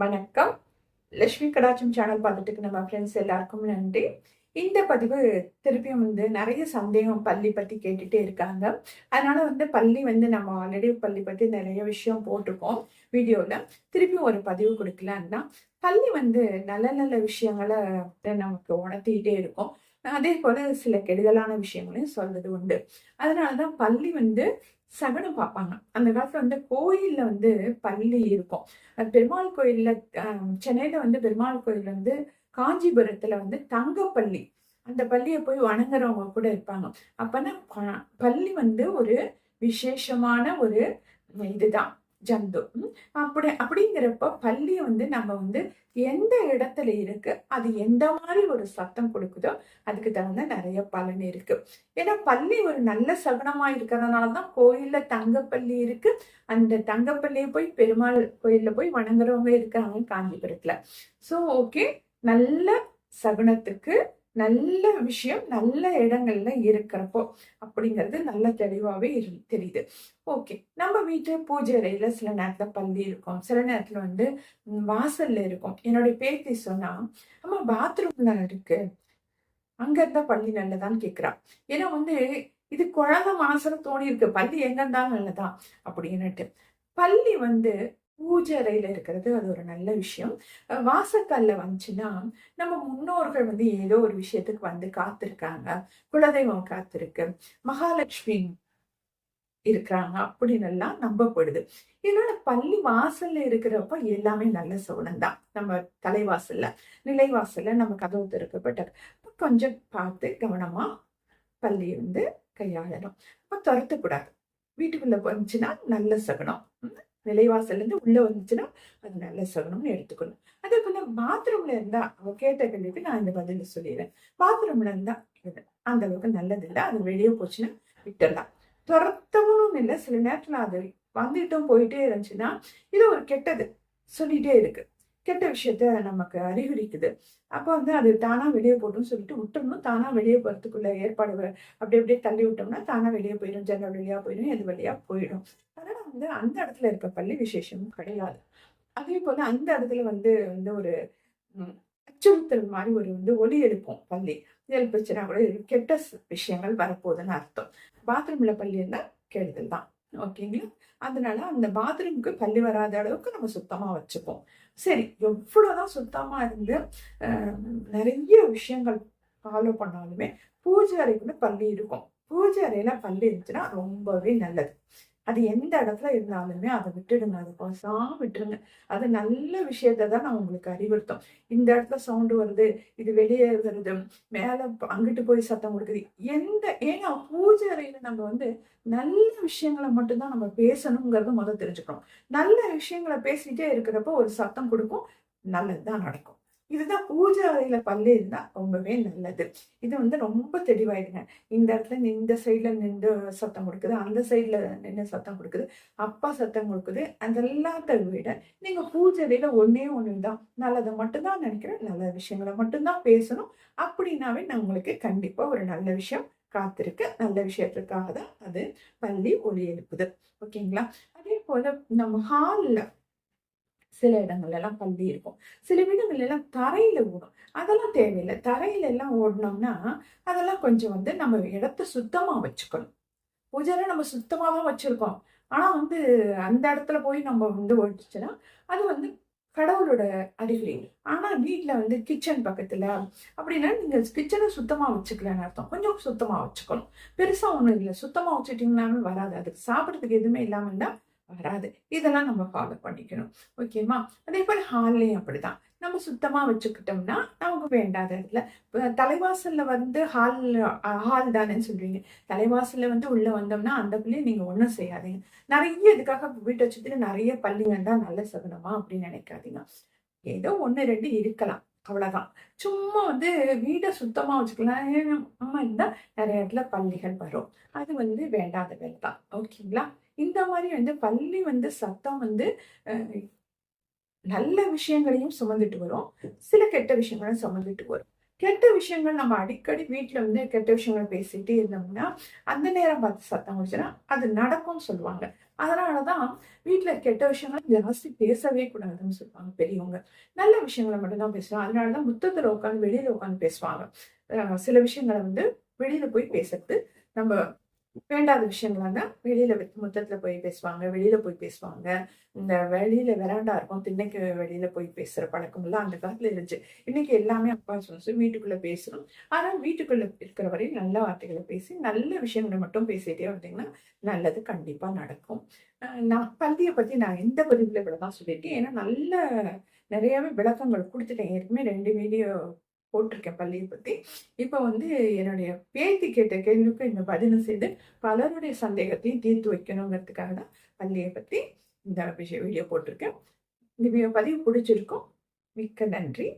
வணக்கம். லட்சுமி கடாச்சம் சேனல் பார்த்துட்டு நம்ம ஃப்ரெண்ட்ஸ் எல்லாருக்கும் நன்றி. இந்த பதிவு திருப்பியும் வந்து நிறைய சந்தேகம் பள்ளி பற்றி கேட்டுட்டே இருக்காங்க. அதனால வந்து பள்ளி வந்து நம்ம ஆல்ரெடி பள்ளி பற்றி நிறைய விஷயம் போட்டிருக்கோம் வீடியோவில் திருப்பியும் ஒரு பதிவு கொடுக்கலான்னா பள்ளி வந்து நல்ல நல்ல விஷயங்களை நமக்கு உணர்த்திக்கிட்டே இருக்கும். அதே போல சில கெடுதலான விஷயங்களையும் சொல்றது உண்டு. அதனாலதான் பள்ளி வந்து சகனம் பார்ப்பாங்க. அந்த காலத்துல வந்து கோயில்ல வந்து பள்ளி இருக்கும். பெருமாள் கோயில்ல சென்னையில வந்து பெருமாள் கோயில் வந்து காஞ்சிபுரத்துல வந்து தங்கப்பள்ளி. அந்த பள்ளியை போய் வணங்குறவங்க கூட இருப்பாங்க. அப்பனா பள்ளி வந்து ஒரு விசேஷமான ஒரு இதுதான். ஜந்து. அப்படி அப்படிங்கிறப்ப பள்ளியை வந்து நம்ம வந்து எந்த இடத்துல இருக்கு அது எந்த மாதிரி ஒரு சத்தம் கொடுக்குதோ அதுக்கு தகுந்த நிறைய பலன் இருக்கு. ஏன்னா பள்ளி ஒரு நல்ல சகுனமா இருக்கிறதுனால தான் கோயில்ல தங்கப்பள்ளி இருக்கு. அந்த தங்கப்பள்ளியை போய் பெருமாள் கோயில்ல போய் வணங்குறவங்க இருக்கிறாங்க காஞ்சிபுரத்துல. ஸோ ஓகே நல்ல சகுனத்துக்கு நல்ல விஷயம் நல்ல இடங்கள்ல இருக்கிறப்போ அப்படிங்கிறது நல்ல தெளிவாகவே இரு- தெரியுது. ஓகே நம்ம வீட்டு பூஜை அறையில சில நேரத்துல பள்ளி இருக்கும். சில நேரத்துல வந்து வாசல்ல இருக்கும். என்னுடைய பேத்தி சொன்னா நம்ம பாத்ரூம்ல இருக்கு. அங்க இருந்தா பள்ளி நல்லதான்னு கேக்குறா. ஏன்னா வந்து இது குழந்தை மனசுல தோணி இருக்கு பள்ளி எங்க இருந்தாலும் நல்லதா? அப்படின்னுட்டு. பள்ளி வந்து பூஜை அறையில் இருக்கிறது அது ஒரு நல்ல விஷயம். வாசக்கல்ல வந்துச்சுன்னா நம்ம முன்னோர்கள் வந்து ஏதோ ஒரு விஷயத்துக்கு வந்து காத்திருக்காங்க. குலதெய்வம் காத்திருக்கு. மகாலட்சுமி இருக்கிறாங்க அப்படின்னு எல்லாம் நம்பப்படுது. என்னோட பள்ளி வாசல்ல இருக்கிறப்ப எல்லாமே நல்ல சகுனம் தான் நம்ம தலைவாசல்ல நிலைவாசல்ல நம்ம கதவு திறக்கப்பட்டது. கொஞ்சம் பார்த்து கவனமா பள்ளியை வந்து கையாளணும். அப்ப துரத்தக்கூடாது. வீட்டுக்குள்ள போச்சுன்னா நல்ல சகுனம். நிலைவாசல்லேருந்து உள்ளே வந்துச்சுன்னா அது நல்ல சகுனம்னு எடுத்துக்கணும். அதே போல பாத்ரூம்ல இருந்தா அவ கேட்ட கேள்விக்கு நான் இந்த பதில் சொல்லிடுறேன். பாத்ரூம்ல இருந்தா அந்த அளவுக்கு நல்லது இல்லை அது வெளியே போச்சுன்னா விட்டுடலாம் துரத்தவும் இல்லை. சில நேரத்தில் அது வந்துட்டும் போயிட்டே இருந்துச்சுன்னா இது ஒரு கெட்டது. சொல்லிட்டே இருக்கு. கெட்ட விஷயத்த நமக்கு அறிகுறிக்குது. அப்போ வந்து அது தானாக வெளியே போட்டுன்னு சொல்லிட்டு விட்டோம்னா தானாக வெளியே போகிறதுக்குள்ள ஏற்பாடு அப்படி அப்படியே தள்ளி விட்டோம்னா தானாக வெளியே போயிடும். ஜன்னல் வழியாக போயிடும் எது வழியாக போயிடும். அதனால் வந்து அந்த இடத்துல இருக்க பள்ளி விசேஷமும் கிடையாது. அதே போல் அந்த இடத்துல வந்து வந்து ஒரு அச்சுறுத்தல் மாதிரி ஒரு வந்து ஒலி எழுப்போம் பள்ளி. எழுப்பிச்சுன்னா கூட கெட்ட விஷயங்கள் வரப்போகுதுன்னு அர்த்தம். பாத்ரூமில் பள்ளி இருந்தால் கெடுதல் தான். ஓகேங்களா? அதனால அந்த பாத்ரூமுக்கு பள்ளி வராத அளவுக்கு நம்ம சுத்தமாக வச்சுப்போம். சரி எவ்வளோதான் சுத்தமாக இருந்து நிறைய விஷயங்கள் ஃபாலோ பண்ணாலுமே பூஜை அறைக்குள்ள பள்ளி இருக்கும். பூஜை அறையில் பள்ளி இருந்துச்சுன்னா ரொம்பவே நல்லது. அது எந்த இடத்துல இருந்தாலுமே அதை விட்டுடுங்க அதை பசாம விட்டுருங்க. அது நல்ல விஷயத்தை தான் நான் உங்களுக்கு அறிவுறுத்தோம். இந்த இடத்துல சவுண்டு வருது இது வெளியே வருது மேலே அங்கிட்டு போய் சத்தம் கொடுக்குது. எந்த ஏன்னா பூஜை அறையில நம்ம வந்து நல்ல விஷயங்களை மட்டும்தான் நம்ம பேசணுங்கிறத முதல் தெரிஞ்சுக்கணும். நல்ல விஷயங்களை பேசிட்டே இருக்கிறப்போ ஒரு சத்தம் கொடுக்கும் நல்லதுதான் நடக்கும். இதுதான் பூஜை அறையில பல்லு இருந்தா ரொம்பவே நல்லது. இது வந்து ரொம்ப தெளிவாயிடுங்க. இந்த இடத்துல இந்த சைட்ல நின்று சத்தம் கொடுக்குது அந்த சைட்ல நின்று சத்தம் கொடுக்குது அப்பா சத்தம் கொடுக்குது அதெல்லாத்த விட நீங்க பூஜை அறையில ஒன்னே தான் நல்லதை மட்டும்தான் நினைக்கிறேன் நல்ல விஷயங்களை மட்டும்தான் பேசணும். அப்படின்னாவே நான் உங்களுக்கு கண்டிப்பா ஒரு நல்ல விஷயம் காத்திருக்கு நல்ல விஷயத்துக்காக தான் அது பள்ளி ஒளி எழுப்புது. ஓகேங்களா? அதே போல நம்ம ஹாலில் சில இடங்கள்ல எல்லாம் பள்ளி இருக்கும். சில வீடுகள்ல எல்லாம் தரையில ஓடும். அதெல்லாம் தேவையில்லை. தரையில எல்லாம் ஓடணும்னா அதெல்லாம் கொஞ்சம் வந்து நம்ம இடத்த சுத்தமா வச்சுக்கணும். பூஜையில நம்ம சுத்தமாக தான் வச்சுருக்கோம். ஆனால் வந்து அந்த இடத்துல போய் நம்ம வந்து ஓடிச்சுன்னா அது வந்து கடவுளோட அறிகுறி ஆனால் வீட்டில் வந்து கிச்சன் பக்கத்தில் அப்படின்னா நீங்கள் கிச்சனை சுத்தமாக வச்சுக்கலன்னு அர்த்தம். கொஞ்சம் சுத்தமாக வச்சுக்கணும். பெருசாக ஒன்றும் இல்லை. சுத்தமாக வச்சுட்டிங்கனாலும் வராது. அதுக்கு சாப்பிட்றதுக்கு எதுவுமே இல்லாமல் இருந்தால் வராது. இதெல்லாம் நம்ம ஃபாலோ பண்ணிக்கணும். ஓகேவா அதே போல் ஹால்லையும் அப்படிதான். நம்ம சுத்தமாக வச்சுக்கிட்டோம்னா நமக்கு வேண்டாத இடத்துல தலைவாசலில் வந்து ஹால் ஹால் தானேன்னு சொல்கிறீங்க தலைவாசலில் வந்து உள்ளே வந்தோம்னா அந்த பிள்ளையை நீங்கள் ஒன்றும் செய்யாதீங்க. நிறைய இதுக்காக வீட்டை சுத்தி நிறைய பள்ளி தான் நல்ல சகுனமா அப்படின்னு நினைக்காதீங்க. ஏதோ ஒன்று ரெண்டு இருக்கலாம். அவ்வளோதான் சும்மா வந்து வீடை சுத்தமாக வச்சுக்கலாம். அம்மா இருந்தால் நிறைய இடத்துல பள்ளிகள் வரும். அது வந்து வேண்டாத வேலை தான் ஓகேங்களா? இந்த மாதிரி வந்து பள்ளி வந்து சத்தம் வந்து நல்ல விஷயங்களையும் சுமந்துட்டு வரும். சில கெட்ட விஷயங்களும் சுமந்துட்டு வரும். கெட்ட விஷயங்கள் நம்ம அடிக்கடி வீட்டில் வந்து கெட்ட விஷயங்கள் பேசிகிட்டே இருந்தோம்னா அந்த நேரம் பார்த்து சத்தம் வச்சுன்னா அது நடக்கும்னு சொல்லுவாங்க அதனால தான் வீட்டில் கெட்ட விஷயங்கள் ஜாஸ்தி பேசவே கூடாதுன்னு சொல்லுவாங்க பெரியவங்க. நல்ல விஷயங்கள மட்டும்தான் பேசுவாங்க அதனால தான் முத்தத்தில் உட்காந்து வெளியில் உட்காந்து பேசுவாங்க. சில விஷயங்களை வந்து வெளியில் போய் பேசுறது, நம்ம வேண்டாத விஷயங்கள்னா வெளியில முத்தத்துல போய் பேசுவாங்க, வெளியில போய் பேசுவாங்க. இந்த வெளியில வெராண்டா இருக்கும். திண்ணைக்கு வெளியில போய் பேசுற பழக்கம்லாம் அந்த காலத்துல இருந்துச்சு. இன்னைக்கு எல்லாமே அப்பா சொகுசு வீட்டுக்குள்ள பேசுறோம். ஆனா வீட்டுக்குள்ள இருக்கிற வரையும் நல்ல வார்த்தைகளை பேசி, நல்ல விஷயங்கள மட்டும் பேசிட்டே வந்தீங்கன்னா, நல்லது கண்டிப்பா நடக்கும். நான் பள்ளியை பத்தி நான் இந்த பதிவுல இவ்வளவுதான் சொல்லியிருக்கேன். ஏன்னா நல்ல நிறையவே விளக்கங்கள் கொடுத்துட்டேன் ஏற்கனவே ரெண்டு வீடியோ போட்டிருக்கேன் பள்ளியை பற்றி இப்போ வந்து என்னுடைய பேத்தி கேட்ட கேள்விக்கு இந்த பதிலும் செய்து, பலருடைய சந்தேகத்தையும் தீர்த்து வைக்கணுங்கிறதுக்காக தான் பள்ளியை பற்றி இந்த விஷயம் வீடியோ போட்டிருக்கேன். இந்த பதிவு பிடிச்சிருக்கோம் மிக்க நன்றி.